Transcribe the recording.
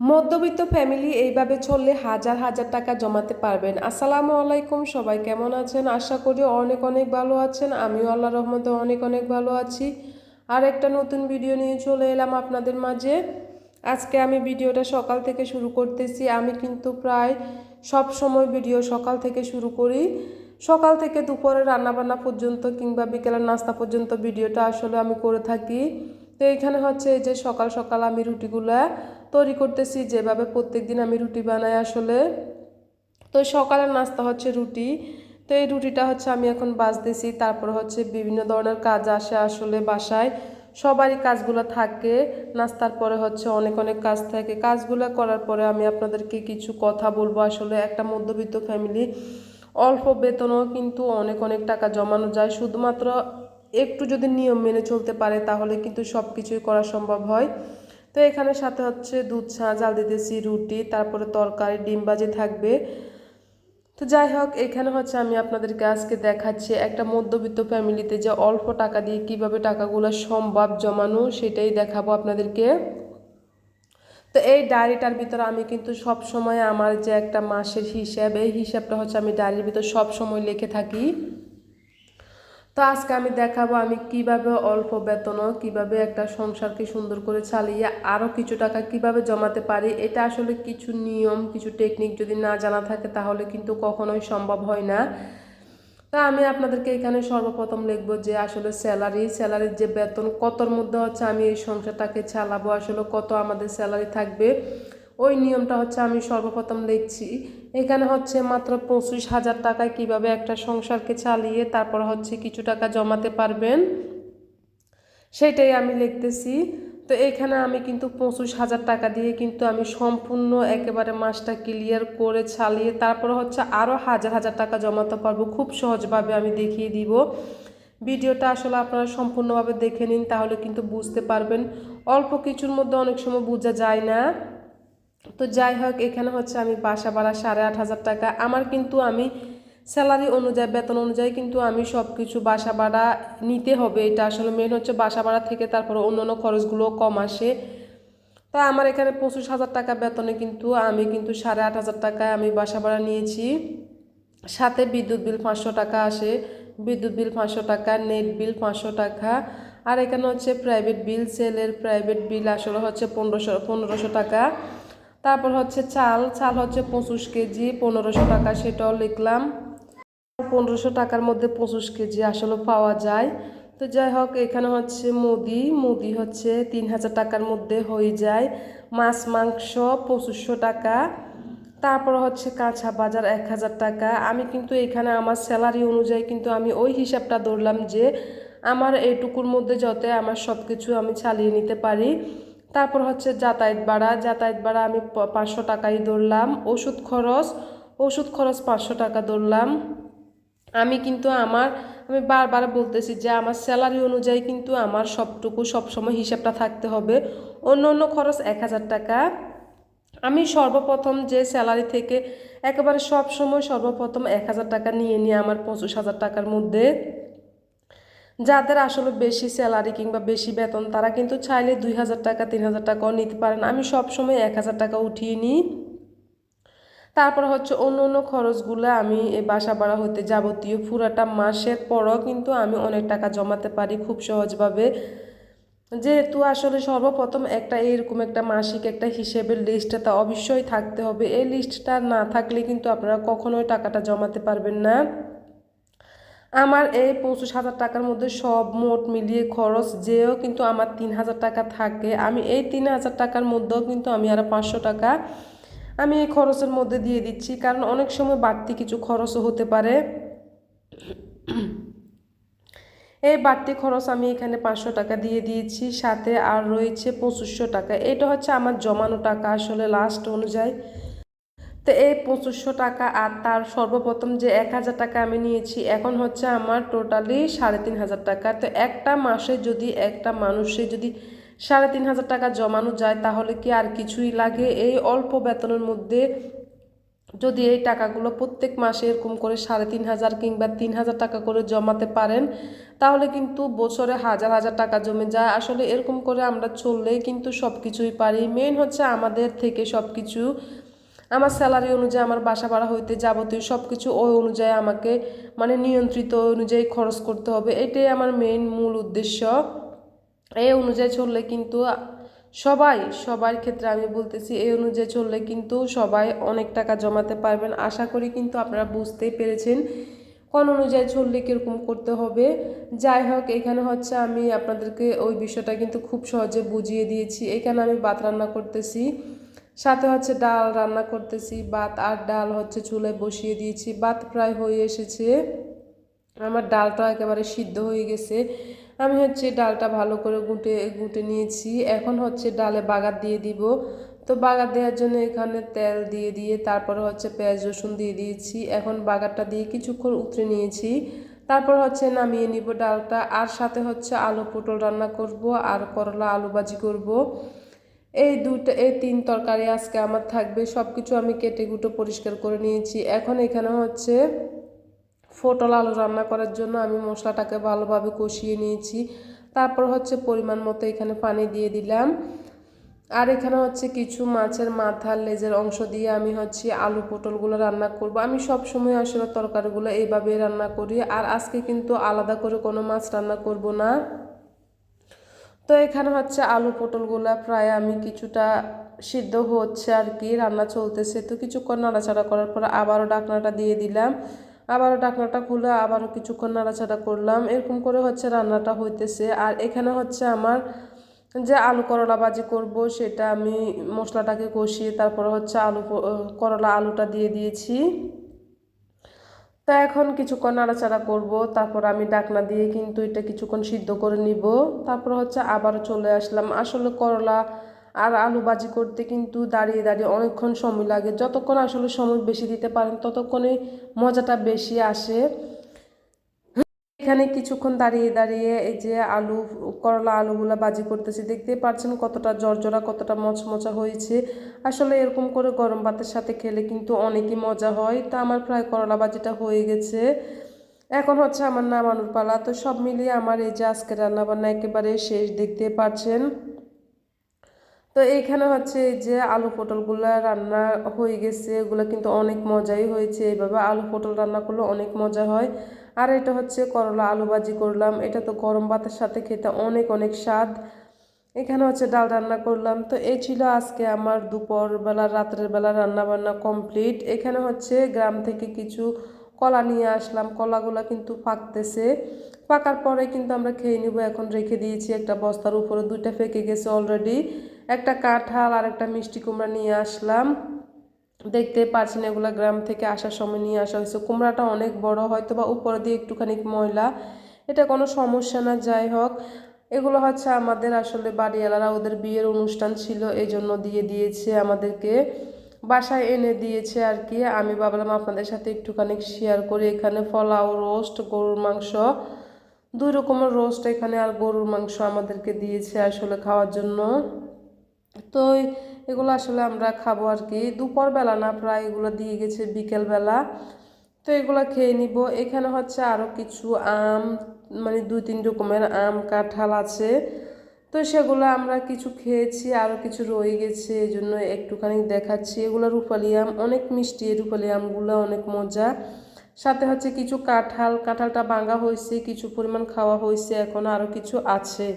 মধ্যবিত্ত ফ্যামিলি এইভাবে চললে হাজার হাজার টাকা জমাতে পারবেন। আসসালামু আলাইকুম, সবাই কেমন আছেন? আশা করি অনেক অনেক ভালো আছেন। আমিও আল্লাহ রহমতে অনেক অনেক ভালো আছি। আর একটা নতুন ভিডিও নিয়ে চলে এলাম আপনাদের মাঝে। আজকে আমি ভিডিওটা সকাল থেকে শুরু করতেছি। আমি কিন্তু প্রায় সব সময় ভিডিও সকাল থেকে শুরু করি। সকাল থেকে দুপুরে রান্নাবান্না পর্যন্ত কিংবা বিকেলের নাস্তা পর্যন্ত ভিডিওটা আসলে আমি করে থাকি। তো এখানে হচ্ছে এই যে সকাল সকাল আমি রুটিগুলা তৈরি করতেছি, যেভাবে প্রত্যেক দিন আমি রুটি বানাই আসলে। তো সকালের নাস্তা হচ্ছে রুটি। তো এই রুটিটা হচ্ছে আমি এখন বাজতেছি, তারপর হচ্ছে বিভিন্ন ধরনের কাজ আসে আসলে বাসায়। সবারই কাজগুলো থাকে, নাস্তার পরে হচ্ছে অনেক অনেক কাজ থাকে। কাজগুলো করার পরে আমি আপনাদেরকে কিছু কথা বলব আসলে, একটা মধ্যবিত্ত ফ্যামিলি। অল্প বেতনও কিন্তু অনেক অনেক টাকা জমানো যায়, শুধুমাত্র একটু যদি নিয়ম মেনে চলতে পারে তাহলে কিন্তু সব কিছুই করা সম্ভব হয়। তো এখানে সাথে হচ্ছে দুধ চা, জাল দিতেছি, রুটি, তারপরে তরকারি, ডিম ভাজি থাকবে। তো যাই হোক, এখানে হচ্ছে আমি আপনাদেরকে আজকে দেখাচ্ছি একটা মধ্যবিত্ত ফ্যামিলিতে যে অল্প টাকা দিয়ে কীভাবে টাকাগুলো সম্ভব জমানো সেটাই দেখাবো আপনাদেরকে। তো এই ডায়েরিটার ভিতরে আমি কিন্তু সব সময় আমার যে একটা মাসের হিসাব এই হিসাবটা হচ্ছে আমি ডায়েরির ভিতরে সব সময় লিখে থাকি। তো আজকে আমি দেখাবো আমি কীভাবে অল্প বেতনও কীভাবে একটা সংসারকে সুন্দর করে চালিয়ে আরও কিছু টাকা কীভাবে জমাতে পারি, এটা আসলে কিছু নিয়ম, কিছু টেকনিক যদি না জানা থাকে তাহলে কিন্তু কখনোই সম্ভব হয় না। তা আমি আপনাদেরকে এখানে সর্বপ্রথম লিখব যে আসলে স্যালারি স্যালারির যে বেতন, কতর মধ্যে হচ্ছে আমি এই সংসারটাকে চালাবো, আসলে কত আমাদের স্যালারি থাকবে, ওই নিয়মটা হচ্ছে আমি সর্বপ্রথম লিখছি। এখানে হচ্ছে মাত্র পঁচিশ হাজার টাকায় কীভাবে একটা সংসারকে চালিয়ে তারপর হচ্ছে কিছু টাকা জমাতে পারবেন, সেটাই আমি লিখতেছি। তো এখানে আমি কিন্তু পঁচিশ হাজার টাকা দিয়ে কিন্তু আমি সম্পূর্ণ একেবারে মাসটা ক্লিয়ার করে চালিয়ে তারপর হচ্ছে আরও হাজার হাজার টাকা জমাতে পারব। খুব সহজভাবে আমি দেখিয়ে দিব। ভিডিওটা আসলে আপনারা সম্পূর্ণভাবে দেখে নিন, তাহলে কিন্তু বুঝতে পারবেন। অল্প কিছুর মধ্যে অনেক সময় বোঝা যায় না। তো যাই হোক, এখানে হচ্ছে আমি বাসা ভাড়া সাড়ে আট হাজার টাকা। আমার কিন্তু আমি স্যালারি অনুযায়ী, বেতন অনুযায়ী কিন্তু আমি সব কিছু বাসা ভাড়া নিতে হবে। এটা আসলে মেন হচ্ছে বাসা ভাড়া থেকে তারপর অন্য অন্য খরচগুলো কম আসে। তো আমার এখানে পঁচিশ হাজার টাকা বেতনে কিন্তু আমি কিন্তু সাড়ে আট হাজার টাকায় আমি বাসা ভাড়া নিয়েছি। সাথে বিদ্যুৎ বিল পাঁচশো টাকা আসে। বিদ্যুৎ বিল পাঁচশো টাকা নেট বিল পাঁচশো টাকা। আর এখানে হচ্ছে প্রাইভেট বিল সেলের প্রাইভেট বিল আসলে হচ্ছে পনেরোশো পনেরোশো টাকা। তারপর হচ্ছে চাল চাল হচ্ছে পঁচিশ কেজি, পনেরোশো টাকা সেটাও লিখলাম। পনেরোশো টাকার মধ্যে পঁচিশ কেজি আসলে পাওয়া যায়। তো যাই হোক, এখানে হচ্ছে মুদি মুদি হচ্ছে তিন হাজার টাকার মধ্যে হয়ে যায়। মাছ, মাংস পঁচিশশো টাকা। তারপর হচ্ছে কাঁচা বাজার এক হাজার টাকা। আমি কিন্তু এখানে আমার স্যালারি অনুযায়ী কিন্তু আমি ওই হিসাবটা ধরলাম যে আমার এইটুকুর মধ্যে যাতে আমার সব কিছু আমি চালিয়ে নিতে পারি। তারপর হচ্ছে যাতায়াত ভাড়া। যাতায়াত ভাড়া আমি পাঁচশো টাকাই ধরলাম। ওষুধ খরচ ওষুধ খরচ পাঁচশো টাকা ধরলাম। আমি কিন্তু আমার, আমি বারবার বলতেছি যে আমার স্যালারি অনুযায়ী কিন্তু আমার সবটুকু সবসময় হিসাবটা থাকতে হবে। অন্য অন্য খরচ এক হাজার টাকা। আমি সর্বপ্রথম যে স্যালারি থেকে একেবারে সবসময় সর্বপ্রথম এক হাজার টাকা নিয়ে নিয়ে আমার পঁচিশ হাজার টাকার মধ্যে। যাদের আসলে বেশি স্যালারি কিংবা বেশি বেতন, তারা কিন্তু চাইলে দুই হাজার টাকা, তিন হাজার টাকাও নিতে পারেন। আমি সব সময় এক হাজার টাকা উঠিয়ে নিই। তারপর হচ্ছে অন্য অন্য খরচগুলো আমি এই বাসা ভাড়া হতে যাবতীয় পুরাটা মাসের পরও কিন্তু আমি অনেক টাকা জমাতে পারি খুব সহজভাবে। যেহেতু আসলে সর্বপ্রথম একটা এরকম একটা মাসিক একটা হিসেবের লিস্টটা তা অবশ্যই থাকতে হবে। এই লিস্টটা না থাকলে কিন্তু আপনারা কখনোই টাকাটা জমাতে পারবেন না। আমার এই পঁচিশ হাজার টাকার মধ্যে সব মোট মিলিয়ে খরচ যেও কিন্তু আমার তিন হাজার টাকা থাকে। আমি এই তিন হাজার টাকার মধ্যেও কিন্তু আমি আরও পাঁচশো টাকা আমি এই খরচের মধ্যে দিয়ে দিচ্ছি। কারণ অনেক সময় বাড়তি কিছু খরচও হতে পারে। এই বাড়তি খরচ আমি এখানে পাঁচশো টাকা দিয়ে দিয়েছি। সাথে আর রয়েছে পঁচিশশো টাকা। এটা হচ্ছে আমার জমানো টাকা। আসলে লাস্ট অনুযায়ী তো এই পঁচিশশো টাকা আর তার সর্বপ্রথম যে এক হাজার টাকা আমি নিয়েছি, এখন হচ্ছে আমার টোটালি সাড়ে তিন হাজার টাকা। তো একটা মাসে যদি একটা মানুষে যদি সাড়ে তিন হাজার টাকা জমানো যায়, তাহলে কি আর কিছুই লাগে? এই অল্প বেতনের মধ্যে যদি এই টাকাগুলো প্রত্যেক মাসে এরকম করে সাড়ে তিন হাজার কিংবা তিন হাজার টাকা করে জমাতে পারেন, তাহলে কিন্তু বছরে হাজার হাজার টাকা জমে যায়। আসলে এরকম করে আমরা চললেই কিন্তু সব কিছুই পারি। মেন হচ্ছে আমাদের থেকে সব কিছু আমার স্যালারি অনুযায়ী আমার বাসা ভাড়া হইতে যাবতীয় সব কিছু ওই অনুযায়ী আমাকে মানে নিয়ন্ত্রিত অনুযায়ী খরচ করতে হবে। এটাই আমার মেইন মূল উদ্দেশ্য। এই অনুযায়ী চললে কিন্তু সবাই, সবার ক্ষেত্রে আমি বলতেছি, এই অনুযায়ী চললে কিন্তু সবাই অনেক টাকা জমাতে পারবেন। আশা করি কিন্তু আপনারা বুঝতেই পেরেছেন কোন অনুযায়ী চললে কীরকম করতে হবে। যাই হোক, এখানে হচ্ছে আমি আপনাদেরকে ওই বিষয়টা কিন্তু খুব সহজে বুঝিয়ে দিয়েছি। এখানে আমি ভাত রান্না করতেছি। সাথে হচ্ছে ডাল রান্না করতেছি, ভাত আর ডাল হচ্ছে চুলায় বসিয়ে দিয়েছি। ভাত প্রায় হয়ে এসেছে। আমার ডালটা একেবারে সিদ্ধ হয়ে গেছে। আমি হচ্ছে ডালটা ভালো করে গুঁটে গুঁটে নিয়েছি। এখন হচ্ছে ডালে বাগার দিয়ে দিব। তো বাগার দেওয়ার জন্য এখানে তেল দিয়ে দিয়ে তারপরে হচ্ছে পেঁয়াজ রসুন দিয়ে দিয়েছি। এখন বাগারটা দিয়ে কিছুক্ষণ উতরে নিয়েছি। তারপর হচ্ছে নামিয়ে নিব ডালটা। আর সাথে হচ্ছে আলু পটল রান্না করব আর করলা আলু ভাজি করব। এই দুটো এই তিন তরকারি আজকে আমার থাকবে সব কিছু আমি কেটে কুটো পরিষ্কার করে নিয়েছি। এখন এখানে হচ্ছে পটল আলু রান্না করার জন্য আমি মশলাটাকে ভালোভাবে কষিয়ে নিয়েছি। তারপর হচ্ছে পরিমাণ মতো এখানে পানি দিয়ে দিলাম। আর এখানে হচ্ছে কিছু মাছের মাথার লেজের অংশ দিয়ে আমি হচ্ছে আলু পটলগুলো রান্না করব। আমি সব সময় আসলে তরকারিগুলো এইভাবে রান্না করি। আর আজকে কিন্তু আলাদা করে কোনো মাছ রান্না করব না। তো এখানে হচ্ছে আলু পটলগুলো প্রায় আমি কিছুটা সিদ্ধ হচ্ছে আর কি, রান্না চলতেছে। তো কিছুক্ষণ নাড়াচাড়া করার পর আবারও ডাকনাটা দিয়ে দিলাম। আবারও ডাকনাটা খুলে আবারও কিছুক্ষণ নাড়াচাড়া করলাম। এরকম করে হচ্ছে রান্নাটা হইতেছে। আর এখানে হচ্ছে আমার যে আলু করলা ভাজি করব সেটা আমি মশলাটাকে কষিয়ে তারপরে হচ্ছে আলু করলা আলুটা দিয়ে দিয়েছি। তা এখন কিছুক্ষণ নাড়াচাড়া করব, তারপর আমি ডাকনা দিয়ে কিন্তু এটা কিছুক্ষণ সিদ্ধ করে নিব। তারপর হচ্ছে আবার চলে আসলাম। আসলে করলা আর আলু ভাজি করতে কিন্তু দাঁড়িয়ে দাঁড়িয়ে অনেকক্ষণ সময় লাগে। যতক্ষণ আসলে সময় বেশি দিতে পারেন ততক্ষণে মজাটা বেশি আসে। এখানে কিছুক্ষণ দাঁড়িয়ে দাঁড়িয়ে এই যে আলু, করলা আলুগুলা বাজি করতেছি দেখতে পাচ্ছেন কতটা জর্জরা, কতটা মচমচা হয়েছে। আসলে এরকম করে গরম ভাতের সাথে খেলে কিন্তু অনেকই মজা হয়। তা আমার প্রায় করলা বাজিটা হয়ে গেছে। এখন হচ্ছে আমার নামানোর পালা। তো সব মিলিয়ে আমার এই যে আজকে রান্নাবান্না একেবারে শেষ দেখতে পাচ্ছেন তো এইখানে হচ্ছে এই যে আলু পটলগুলো রান্না হয়ে গেছে। এগুলো কিন্তু অনেক মজাই হয়েছে। এইভাবে আলু পটল রান্না করলে অনেক মজা হয়। আর এটা হচ্ছে করলা, আলু ভাজি করলাম। এটা তো গরম ভাতের সাথে খেতে অনেক অনেক স্বাদ। এখানে হচ্ছে ডাল রান্না করলাম। তো এই ছিল আজকে আমার দুপুর বেলা, রাত্রের বেলা রান্না বান্না কমপ্লিট। এখানে হচ্ছে গ্রাম থেকে কিছু কলা নিয়ে আসলাম। কলাগুলো কিন্তু পাকতেছে পাকার পরে কিন্তু আমরা খেয়ে নিব। এখন রেখে দিয়েছি একটা বস্তার উপরে। দুইটা ফেঁকে গেছে অলরেডি একটা কাঁঠাল আর একটা মিষ্টি কুমড়া নিয়ে আসলাম। দেখতে পাচ্ছেন এগুলো গ্রাম থেকে আসার সময় নিয়ে আসা হয়েছে। কুমড়াটা অনেক বড় হয়তো বা উপরে দিয়ে একটুখানি ময়লা। এটা কোনো সমস্যা না, যাই হোক। এগুলো হচ্ছে আমাদের আসলে বাড়িওয়ালারা ওদের বিয়ের অনুষ্ঠান ছিল এই জন্য দিয়ে দিয়েছে আমাদেরকে। বাসায় এনে দিয়েছে আর কি। আমি ভাবলাম আপনাদের সাথে একটুখানি শেয়ার করি। এখানে ফলাও রোস্ট গরুর মাংস, দুই রকমের রোস্ট এখানে আর গরুর মাংস আমাদেরকে দিয়েছে আসলে খাওয়ার জন্য। তো এগুলো আসলে আমরা খাব আর কি। দুপুরবেলা না, প্রায় এগুলো দিয়ে গেছে বিকেলবেলা। তো এগুলো খেয়ে নিব। এখানে হচ্ছে আরও কিছু আম মানে দুই তিন রকমের আম কাঁঠাল আছে। তো সেগুলো আমরা কিছু খেয়েছি আরও কিছু রয়ে গেছে এই জন্য একটুখানি দেখাচ্ছি। এগুলো রুপালি আম, অনেক মিষ্টি রূপালি আমগুলো, অনেক মজা। সাথে হচ্ছে কিছু কাঁঠাল, কাঁঠালটা ভাঙা হয়েছে, কিছু পরিমাণ খাওয়া হয়েছে, এখন আরও কিছু আছে।